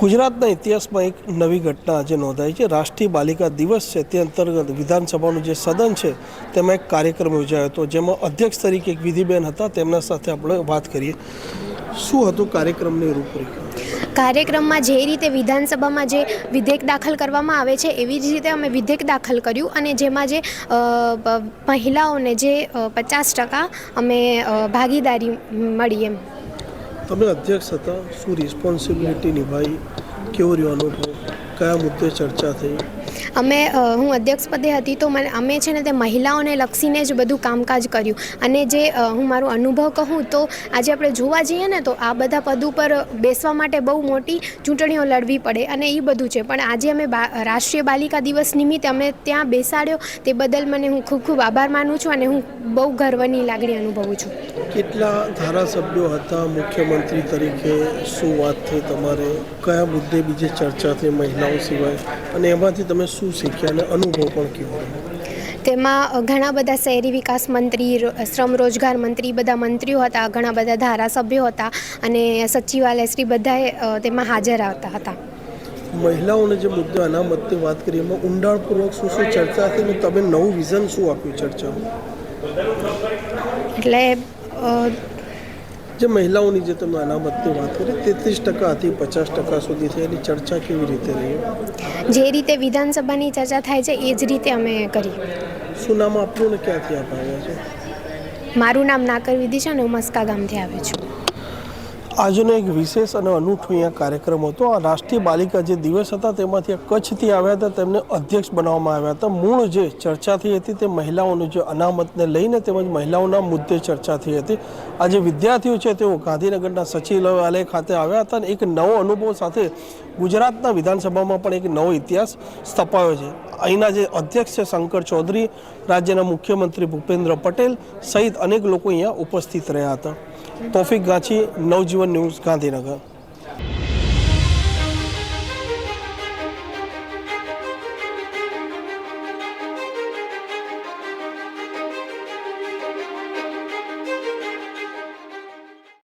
ગુજરાતના ઇતિહાસમાં એક નવી ઘટના આજે નોંધાઈ છે. રાષ્ટ્રીય બાલિકા દિવસ છે. તે અંતર્ગત વિધાનસભાનું જે સદન છે, તેમાં એક કાર્યક્રમ યોજાયો હતો, જેમાં અધ્યક્ષ તરીકે એક વિધિબેન હતા. તેમના સાથે આપણે વાત કરીએ. શું હતું કાર્યક્રમની રૂપરેખા? કાર્યક્રમમાં જે રીતે વિધાનસભામાં જે વિધેયક દાખલ કરવામાં આવે છે, એવી જ રીતે અમે વિધેયક દાખલ કર્યું અને જેમાં જે મહિલાઓને જે પચાસ ટકા અમે ભાગીદારી મળી એમ. તમે અધ્યક્ષ હતા શું રિસ્પોન્સિબિલિટી નિભાવી કેવો રહ્યો અનુભવ કયા મુદ્દે ચર્ચા થઈ? અમે હું અધ્યક્ષ પદે હતી તો મને, અમે છે ને તે મહિલાઓને લક્ષીને જ બધું કામકાજ કર્યું. અને જે હું મારો અનુભવ કહું તો આજે આપણે જોવા જઈએ ને તો આ બધા પદ ઉપર બેસવા માટે બહુ મોટી ચૂંટણીઓ લડવી પડે અને એ બધું છે. પણ આજે અમે રાષ્ટ્રીય બાલિકા દિવસ નિમિત્તે અમે ત્યાં બેસાડ્યો. તે બદલ મને હું ખૂબ ખૂબ આભાર માનું છું અને હું બહુ ગર્વની લાગણી અનુભવું છું. કેટલા ધારાસભ્યો હતા મુખ્યમંત્રી તરીકે? શું વાત થઈ તમારે? કયા મુદ્દે બીજે ચર્ચા થઈ મહિલાઓ સિવાય? અને એમાંથી તમે શું શીખ્યા અને અનુભવ પણ કેવો તેમાં ઘણા બધા શહેરી વિકાસ મંત્રી શ્રમ રોજગાર મંત્રી બધા મંત્રીઓ હતા ઘણા બધા ધારાસભ્યો હતા અને સચિવાલય શ્રી બધાએ તેમાં હાજર આવતા હતા. મહિલાઓને જે મુદ્દે અનામતની વાત કરી એમાં ઊંડાણપૂર્વક શું શું ચર્ચા હતી અને તમે નવું વિઝન શું આપ્યું ચર્ચામાં? એટલે જે મહિલાઓની જે તમે અનામતની વાત કરી તેત્રીસ ટકાથી પચાસ ટકા સુધી થઈ એની ચર્ચા કેવી રીતે રહી? જે રીતે વિધાનસભાની ચર્ચા થાય છે એ જ રીતે અમે કરી શું નામ આપ્યું ને ક્યાંથી આપ આવ્યા છો? મારું નામ નાકર વિધિ છે અને હું મસ્કા ગામથી આવે છું. આજનો એક વિશેષ અને અનૂઠો અહીંયા કાર્યક્રમ હતો. આ રાષ્ટ્રીય બાલિકા જે દિવસ હતા તેમાંથી કચ્છથી આવ્યા હતા. તેમને અધ્યક્ષ બનાવવામાં આવ્યા હતા. મૂળ જે ચર્ચા થઈ હતી તે મહિલાઓનું જે અનામતને લઈને તેમજ મહિલાઓના મુદ્દે ચર્ચા થઈ હતી. આજે વિદ્યાર્થીઓ છે તેઓ ગાંધીનગરના સચિવાલય ખાતે આવ્યા હતા અને એક નવો અનુભવ સાથે ગુજરાતના વિધાનસભામાં પણ એક નવો ઇતિહાસ સ્થપાયો છે. અહીંના જે અધ્યક્ષ છે શંકર ચૌધરી, રાજ્યના મુખ્યમંત્રી ભૂપેન્દ્ર પટેલ સહિત અનેક લોકો અહીંયા ઉપસ્થિત રહ્યા હતા. તોફિક ગાંચી નવજીવન ન્યૂઝ ગાંધીનગર.